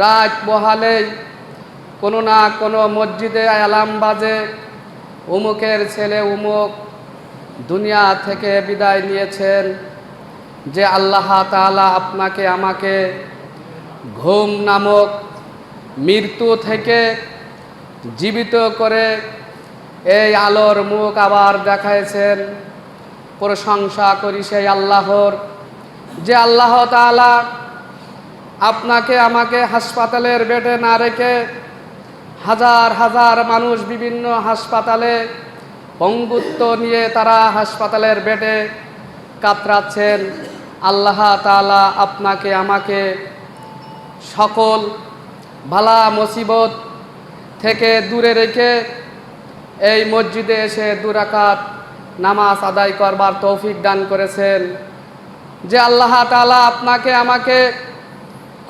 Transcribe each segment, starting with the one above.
রাত বহালেই কোনো না কোনো মসজিদে অ্যালার্ম বাজে। উমুকের ছেলে উমুক দুনিয়া থেকে বিদায় নিয়েছেন যে আল্লাহ তাআলা আপনাকে, আমাকে ঘুম নামক মৃত্যু থেকে জীবিত করে এই আলোর মুখ আবার দেখাইছেন। প্রশংসা করি সেই আল্লাহর। যে আল্লাহ তাআলা আপনাকে আমাকে হাসপাতালের বেডে না রেখে হাজার হাজার মানুষ বিভিন্ন হাসপাতালে পঙ্গুত্ব নিয়ে তারা হাসপাতালের বেডে কাতরাচ্ছেন। আল্লাহ তাআলা আপনাকে, আমাকে সকল ভালা মুসিবত থেকে দূরে রেখে এই মসজিদে এসে দুরাকাত নামাজ আদায় করবার তৌফিক দান করেছেন। যে আল্লাহ তালা আপনাকে, আমাকে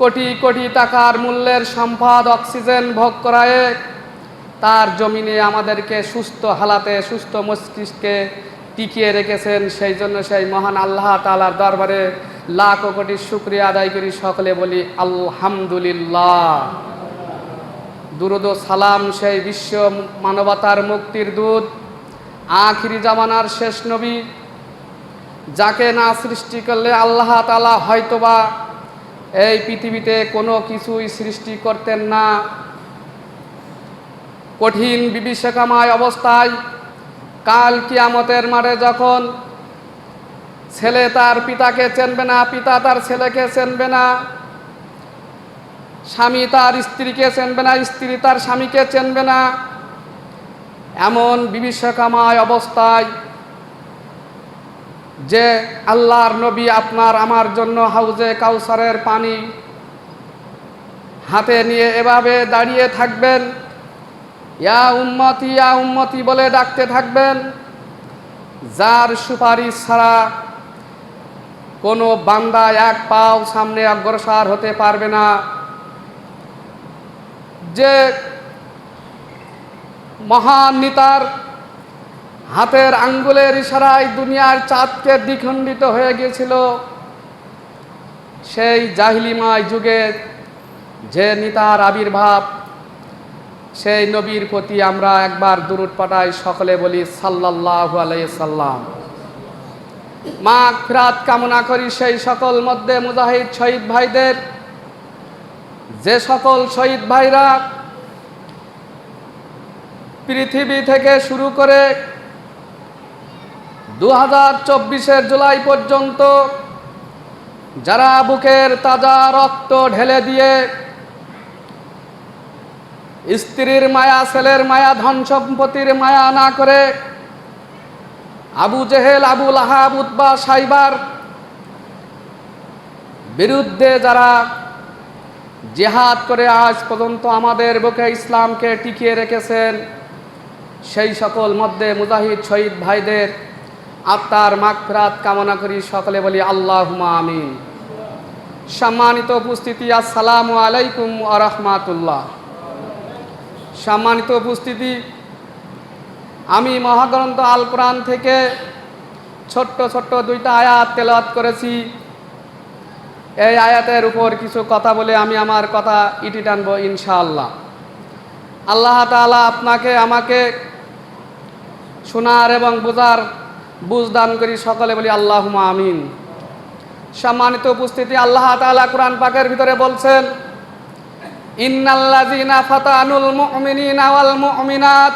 কোটি কোটি টাকার মূল্যের সম্পদ অক্সিজেন ভোগ করায় তার জমিনে আমাদেরকে সুস্থ হালাতে, সুস্থ মস্তিষ্কে টিকিয়ে রেখেছেন। সেই জন্য সেই মহান আল্লাহ তালার দরবারে লাখ কোটি শুক্রিয়া আদায় করি সকলে বলি, আলহামদুলিল্লাহ। দুরুদ সালাম সেই বিশ্ব মানবতার মুক্তির দূত, আখিরি জামানার শেষ নবী, যাকে না সৃষ্টি করলে আল্লাহ তালা হয়তোবা এই পৃথিবীতে কোনো কিছুই সৃষ্টি করতেন না। কঠিন বিভীষিকাময় অবস্থায় কাল কিয়ামতের মাঠে যখন ছেলে তার পিতাকে চেনবে না, পিতা তার ছেলেকে চেনবে না, স্বামী তার স্ত্রীকে চেনবে না, স্ত্রী তার স্বামীকে চেনবে না, এমন বিভীষিকাময় অবস্থায় যে আল্লাহর নবী আপনার আমার জন্য হাউজে কাউসারের পানি হাতে নিয়ে এভাবে দাঁড়িয়ে থাকবেন। ইয়া উম্মতি ইয়া উম্মতি বলে ডাকতে থাকবেন। যার সুপারিশ ছাড়া কোনো বান্দা এক পাও সামনে অগ্রসর হতে পারবে না। যে মহান নেতার হাতের আঙ্গুলের ইশারায় দুনিয়ার চাঁদকে দ্বিখণ্ডিত হয়ে গিয়েছিল। সেই জাহিলিমায় যুগে যে নিতার আবির্ভাব, সেই নবীর প্রতি আমরা একবার দুরুট পাঠাই সকলে বলি সাল্লাল্লাহু আলাইহি সাল্লাম। মা ফিরাত কামনা করি সেই সকল মধ্যে মুজাহিদ শহীদ ভাইদের। যে সকল শহীদ ভাইরা পৃথিবী থেকে শুরু করে দু হাজার চব্বিশের জুলাই পর্যন্ত যারা বুকের তাজা রক্ত ঢেলে দিয়ে স্ত্রীর মায়া, ছেলের মায়া, ধন সম্পত্তির মায়া না করে আবু জেহেল আবুল আহাব উদ্বা সাইবার বিরুদ্ধে যারা জেহাদ করে আজ পর্যন্ত আমাদের বুকে ইসলামকে টিকিয়ে রেখেছেন, সেই সকল মধ্যে মুজাহিদ, শহীদ ভাইদের আত্মার মাগফিরাত কামনা করি সকলে বলি আল্লাহ আমিন। সম্মানিত উপস্থিতি, আসসালামু আলাইকুম আরহামাতুল্লাহ সম্মানিত উপস্থিতি, আমি মহাগ্রন্থ আল কোরআন থেকে ছোট্ট ছোট্ট দুইটা আয়াত তেলাওয়াত করেছি। এই আয়াতের উপর কিছু কথা বলে আমি আমার কথা ইটি টানবো ইনশাআল্লাহ। আল্লাহ তাআলা আপনাকে, আমাকে শোনার এবং বোঝার বুঝ দান করি সকলে বলি আল্লাহ আমিন। সম্মানিত উপস্থিতি, আল্লাহ তাআলা কোরআন পাকের ভিতরে বলছেন, ইন্নাল্লাযীনা ফাতানুল মুমিনিনা ওয়াল মুমিনাত,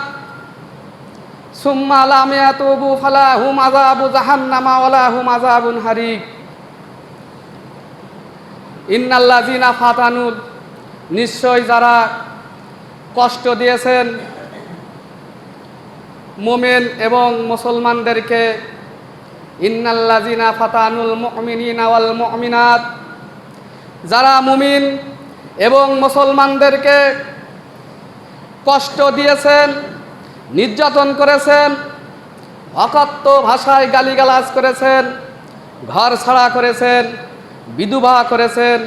সুম্মা লাম ইয়াতুবু ফালাহুম আযাবু জাহান্নামা ওয়া লাহুম আযাবুন হারিক ইন্নাল্লাযীনা ফাতানুল নিশ্চয় যারা কষ্ট দিয়েছেন মোমেন এবং মুসলমানদেরকে ইন্নাল্লাজিনা ফাতানুল মুমিনিনা ওয়াল মুমিনাত, যারা মুমিন এবং মুসলমানদেরকে কষ্ট দিয়েছেন, নির্যাতন করেছেন, অকথ্য ভাষায় গালিগালাজ করেছেন, ঘর ছাড়া করেছেন, বিধবা করেছেন,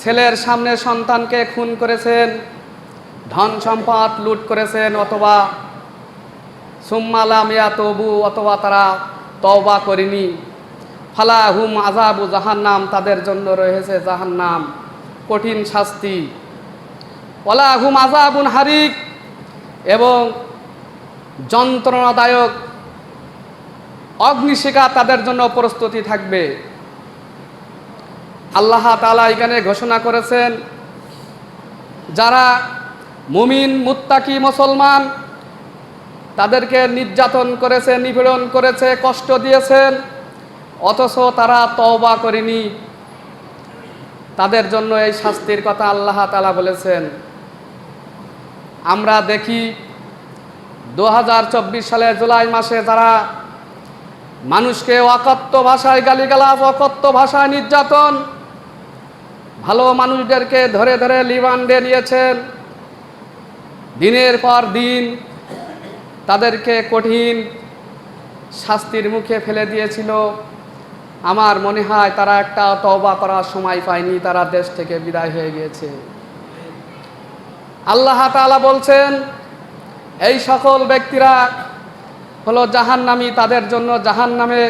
ছেলের সামনে সন্তানকে খুন করেছেন, ধন সম্পদ লুট করেছেন অথবা সুম্মালামিয়া তবু অথবা তারা তওবা করেনি। ফালা হুম আজাবু জাহান্নাম, তাদের জন্য রয়েছে জাহান্নাম। কঠিন শাস্তি। ওলাহুম আজাবুন হারিক এবং যন্ত্রণাদায়ক অগ্নিশিখা তাদের জন্য প্রস্তুতি থাকবে। আল্লাহ তালা এখানে ঘোষণা করেছেন, যারা মুমিন, মুত্তাকি, মুসলমান তাদেরকে নির্যাতন করেছে, নিপীড়ন করেছে, কষ্ট দিয়েছেন, অথচ তারা তওবা করেনি। তাদের জন্য এই শাস্তির কথা আল্লাহ তালা বলেছেন। আমরা দেখি দু হাজার চব্বিশ সালে জুলাই মাসে যারা মানুষকে অকথ্য ভাষায় গালিগালাজ, অকথ্য ভাষায় নির্যাতন, ভালো মানুষদেরকে ধরে ধরে লিবান্ডে নিয়েছেন। দিনের পর দিন তাদেরকে কঠিন শাস্তির মুখে ফেলে দিয়েছিল। আমার মনে হয় তারা একটা তওবা করার সময় পায়নি, তারা দেশ থেকে বিদায় হয়ে গিয়েছে। আল্লাহ তাআলা বলছেন, এই সকল ব্যক্তিরা হলো জাহান্নামী, তাদের জন্য জাহান্নামে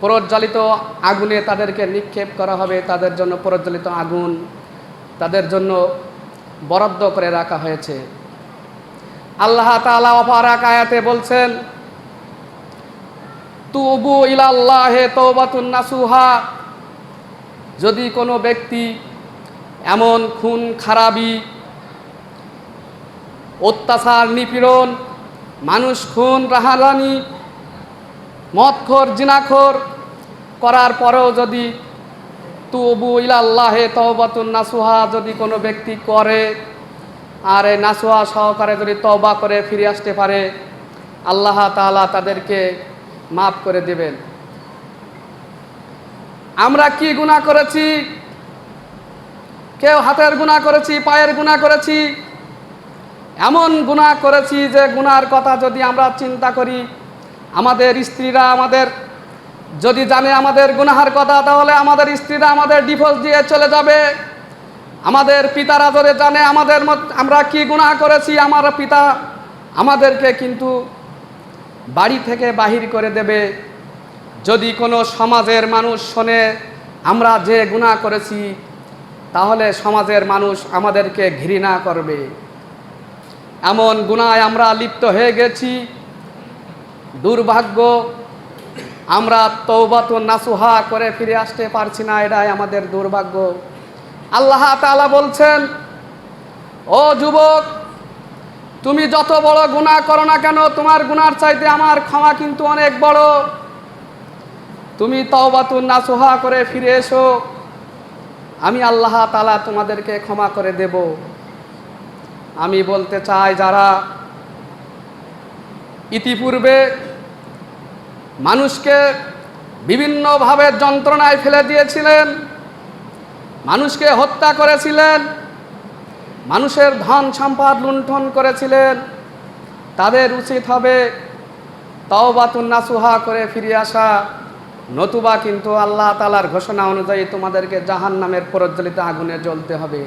প্রজ্বলিত আগুনে তাদেরকে নিক্ষেপ করা হবে, তাদের জন্য প্রজ্বলিত আগুন তাদের জন্য বরাদ্দ করে রাখা হয়েছে। আল্লাহ তাআলা অপারাক আয়াতে বলছেন, তুবু ইলাল্লাহে তওবাতুন নাসুহা। যদি কোনো ব্যক্তি এমন খুন, খারাপি, অত্যাচার, নিপীড়ন, মানুষ খুন রাহারানি মদখোর, জিনাখোর করার পরেও যদি তুবু ইলাল্লাহে তওবাতুন নাসুহা যদি কোনো ব্যক্তি করে আর এই নাসুহা সহকারে যদি তওবা করে ফিরে আসতে পারে, আল্লাহ তাআলা তাদেরকে মাফ করে দেবেন। আমরা কি গুনাহ করেছি? কেউ হাতের গুনাহ করেছি, পায়ের গুনাহ করেছি? এমন গুনাহ করেছি যে গুনার কথা যদি আমরা চিন্তা করি, আমাদের স্ত্রীরা আমাদের, যদি জানে আমাদের গুনাহার কথা, তাহলে আমাদের স্ত্রীরা আমাদের ডিভোর্স দিয়ে চলে যাবে। আমাদের পিতারা যদি জানে আমাদের আমরা কি গুনাহ করেছি, আমার পিতা আমাদেরকে কিন্তু বাড়ি থেকে বাহির করে দেবে। যদি কোনো সমাজের মানুষ শোনে, আমরা যে গুনাহ করেছি, তাহলে সমাজের মানুষ আমাদেরকে ঘৃণা করবে। এমন গুণায় আমরা লিপ্ত হয়ে গেছি। দুর্ভাগ্য, আমরা তৌবাত নাসুহা করে ফিরে আসতে পারছি না, এটাই আমাদের দুর্ভাগ্য। আল্লাহ তালা বলছেন, ও যুবক, তুমি যত বড় গুনাহ করো না কেন, তোমার গুনার চাইতে আমার ক্ষমা কিন্তু অনেক বড়। তুমি তওবাতুন নাসুহা করে ফিরে এসো। আমি আল্লাহ তালা তোমাদেরকে ক্ষমা করে দেব। আমি বলতে চাই, যারা ইতিপূর্বে মানুষকে বিভিন্নভাবে যন্ত্রণায় ফেলে দিয়েছিলেন মানুষকে হত্যা করেছিলেন, মানুষের ধন সম্পদ লুণ্ঠন করেছিলেন, তাদের উচিত হবে নাসুহা করে ফিরে আসা। নতুবা কিন্তু আল্লাহ তালার ঘোষণা অনুযায়ী তোমাদেরকে জাহান নামের প্রজ্বলিত আগুনে জ্বলতে হবে।